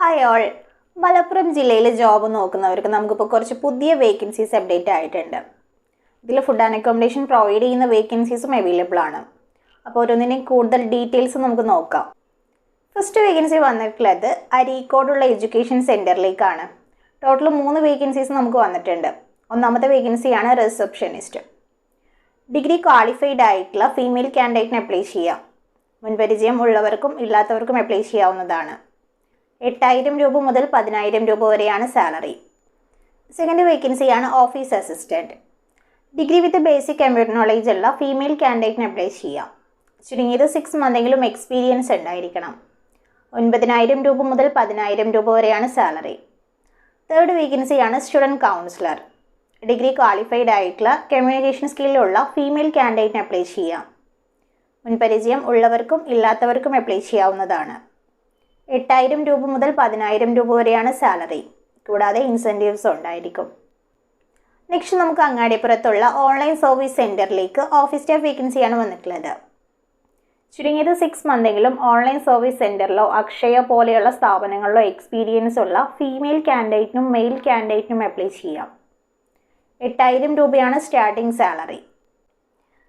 Hi all Malappuram ജില്ലയിൽ job നോക്കുന്നവർക്ക് നമുക്കിപ്പോൾ കുറച്ച് പുതിയ വേക്കൻസീസ് അപ്ഡേറ്റ് ആയിട്ടുണ്ട്. ഇതിൽ ഫുഡ് ആൻഡ് അക്കോമഡേഷൻ പ്രൊവൈഡ് ചെയ്യുന്ന വേക്കൻസീസും അവൈലബിൾ ആണ്. അപ്പോൾ ഓരോന്നിനെയും കൂടുതൽ ഡീറ്റെയിൽസ് നമുക്ക് നോക്കാം. ഫസ്റ്റ് വേക്കൻസി വന്നിട്ടുള്ളത് അരീക്കോടുള്ള എഡ്യൂക്കേഷൻ സെന്ററിലേക്കാണ് ടോട്ടൽ മൂന്ന് വേക്കൻസീസ് നമുക്ക് വന്നിട്ടുണ്ട്. ഒന്നാമത്തെ വേക്കൻസിയാണ് റിസപ്ഷനിസ്റ്റ് ഡിഗ്രി ക്വാളിഫൈഡ് ആയിട്ടുള്ള ഫീമെയിൽ കാൻഡിഡേറ്റിന് അപ്ലൈ ചെയ്യാം. മുൻപരിചയം ഉള്ളവർക്കും ഇല്ലാത്തവർക്കും അപ്ലൈ ചെയ്യാവുന്നതാണ്. എട്ടായിരം രൂപ മുതൽ പതിനായിരം രൂപ വരെയാണ് സാലറി. സെക്കൻഡ് വേക്കൻസിയാണ് office assistant degree with basic computer knowledge ഉള്ള ഫീമെയിൽ കാൻഡിഡേറ്റിന് അപ്ലൈ ചെയ്യാം. ചുരുങ്ങിയത് സിക്സ് മന്തെങ്കിലും എക്സ്പീരിയൻസ് ഉണ്ടായിരിക്കണം. ഒൻപതിനായിരം രൂപ മുതൽ പതിനായിരം രൂപ വരെയാണ് സാലറി. തേർഡ് വേക്കൻസിയാണ് സ്റ്റുഡന്റ് കൗൺസിലർ ഡിഗ്രി ക്വാളിഫൈഡ് ആയിട്ടുള്ള കമ്മ്യൂണിക്കേഷൻ സ്കില്ലുള്ള ഫീമെയിൽ കാൻഡിഡേറ്റിന് അപ്ലൈ ചെയ്യാം. മുൻപരിചയം ഉള്ളവർക്കും ഇല്ലാത്തവർക്കും അപ്ലൈ ചെയ്യാവുന്നതാണ്. എട്ടായിരം രൂപ മുതൽ പതിനായിരം രൂപ വരെയാണ് സാലറി. കൂടാതെ ഇൻസെന്റീവ്സ് ഉണ്ടായിരിക്കും. നെക്സ്റ്റ് നമുക്ക് അങ്ങാടിപ്പുറത്തുള്ള ഓൺലൈൻ സർവീസ് സെന്ററിലേക്ക് ഓഫീസ് സ്റ്റാഫ് വേക്കൻസിയാണ് വന്നിട്ടുള്ളത്. ചുരുങ്ങിയത് സിക്സ് മന്തെങ്കിലും ഓൺലൈൻ സർവീസ് സെന്ററിലോ അക്ഷയ പോലെയുള്ള സ്ഥാപനങ്ങളിലോ എക്സ്പീരിയൻസ് ഉള്ള ഫീമെയിൽ കാൻഡിഡേറ്റിനും മെയിൽ കാൻഡിഡേറ്റിനും അപ്ലൈ ചെയ്യാം. എട്ടായിരം രൂപയാണ് സ്റ്റാർട്ടിംഗ് സാലറി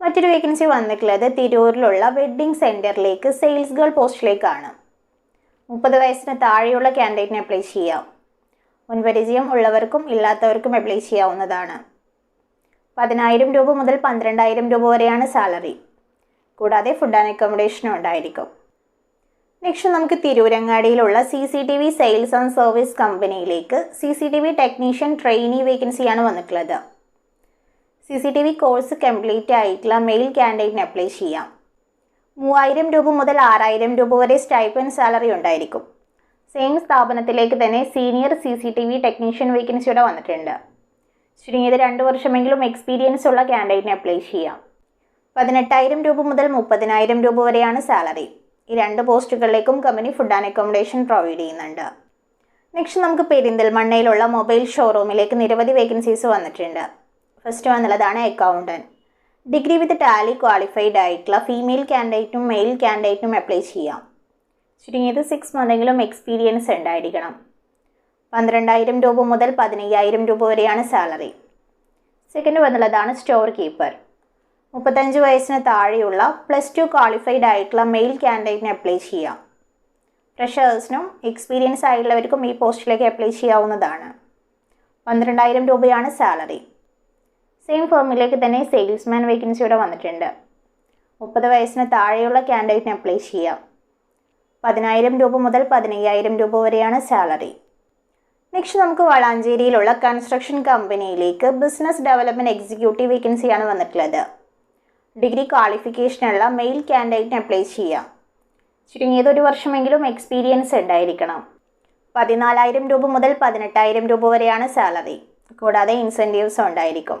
മറ്റൊരു വേക്കൻസി വന്നിട്ടുള്ളത് തിരൂരിലുള്ള വെഡ്ഡിംഗ് സെന്ററിലേക്ക് സെയിൽസ് ഗേൾ പോസ്റ്റിലേക്കാണ് മുപ്പത് വയസ്സിന് താഴെയുള്ള ക്യാൻഡിഡേറ്റിന് അപ്ലൈ ചെയ്യാം. മുൻപരിചയം ഉള്ളവർക്കും ഇല്ലാത്തവർക്കും അപ്ലൈ ചെയ്യാവുന്നതാണ്. പതിനായിരം രൂപ മുതൽ പന്ത്രണ്ടായിരം രൂപ വരെയാണ് സാലറി കൂടാതെ ഫുഡ് ആൻഡ് അക്കോമഡേഷനും ഉണ്ടായിരിക്കും. നെക്സ്റ്റ് നമുക്ക് തിരൂരങ്ങാടിയിലുള്ള C C T V sales and service കമ്പനിയിലേക്ക് C C T V technician trainee വേക്കൻസിയാണ് വന്നിട്ടുള്ളത്. C C T V course complete ആയിട്ടുള്ള മെയിൽ ക്യാൻഡിഡേറ്റിന് അപ്ലൈ ചെയ്യാം. മൂവായിരം രൂപ മുതൽ ആറായിരം രൂപ വരെ സ്റ്റൈപ്പൻ സാലറി ഉണ്ടായിരിക്കും. സെയിം സ്ഥാപനത്തിലേക്ക് തന്നെ senior C C T V technician വേക്കൻസിയുടെ വന്നിട്ടുണ്ട്. ചുരുങ്ങിയത് രണ്ട് വർഷമെങ്കിലും എക്സ്പീരിയൻസ് ഉള്ള ക്യാൻഡിഡേറ്റിനെ അപ്ലൈ ചെയ്യാം. പതിനെട്ടായിരം രൂപ മുതൽ മുപ്പതിനായിരം രൂപ വരെയാണ് സാലറി ഈ രണ്ട് പോസ്റ്റുകളിലേക്കും company food and accommodation provide ചെയ്യുന്നുണ്ട്. നെക്സ്റ്റ് നമുക്ക് പെരിന്തൽമണ്ണയിലുള്ള മൊബൈൽ ഷോറൂമിലേക്ക് നിരവധി വേക്കൻസീസ് വന്നിട്ടുണ്ട്. First വന്നുള്ളതാണ് accountant degree with Tally qualified ആയിട്ടുള്ള ഫീമെയിൽ കാൻഡിഡേറ്റും മെയിൽ കാൻഡിഡേറ്റും അപ്ലൈ ചെയ്യാം. ചുരുങ്ങിയത് സിക്സ് മന്തെങ്കിലും എക്സ്പീരിയൻസ് ഉണ്ടായിരിക്കണം. പന്ത്രണ്ടായിരം രൂപ മുതൽ പതിനയ്യായിരം രൂപ വരെയാണ് സാലറി സെക്കൻഡ് വന്നുള്ളതാണ് സ്റ്റോർ കീപ്പർ മുപ്പത്തഞ്ച് വയസ്സിന് താഴെയുള്ള പ്ലസ് ടു ക്വാളിഫൈഡ് ആയിട്ടുള്ള മെയിൽ കാൻഡിഡേറ്റിന് അപ്ലൈ ചെയ്യാം. ഫ്രഷേഴ്സിനും എക്സ്പീരിയൻസ് ആയിട്ടുള്ളവർക്കും ഈ പോസ്റ്റിലേക്ക് അപ്ലൈ ചെയ്യാവുന്നതാണ്. പന്ത്രണ്ടായിരം രൂപയാണ് സാലറി സെയിം ഫേമിലേക്ക് തന്നെ സെയിൽസ്മാൻ വേക്കൻസി ഇവിടെ വന്നിട്ടുണ്ട്. മുപ്പത് വയസ്സിന് താഴെയുള്ള ക്യാൻഡിഡേറ്റിന് അപ്ലൈ ചെയ്യാം. പതിനായിരം രൂപ മുതൽ പതിനയ്യായിരം രൂപ വരെയാണ് സാലറി നെക്സ്റ്റ് നമുക്ക് വളാഞ്ചേരിയിലുള്ള കൺസ്ട്രക്ഷൻ കമ്പനിയിലേക്ക് ബിസിനസ് ഡെവലപ്മെന്റ് എക്സിക്യൂട്ടീവ് വേക്കൻസിയാണ് വന്നിട്ടുള്ളത്. ഡിഗ്രി ക്വാളിഫിക്കേഷനുള്ള മെയിൽ ക്യാൻഡിഡേറ്റിന് അപ്ലൈ ചെയ്യാം. ചുരുങ്ങിയത് ഒരു വർഷമെങ്കിലും എക്സ്പീരിയൻസ് ഉണ്ടായിരിക്കണം. പതിനാലായിരം രൂപ മുതൽ പതിനെട്ടായിരം രൂപ വരെയാണ് സാലറി കൂടാതെ ഇൻസെന്റീവ്സ് ഉണ്ടായിരിക്കും.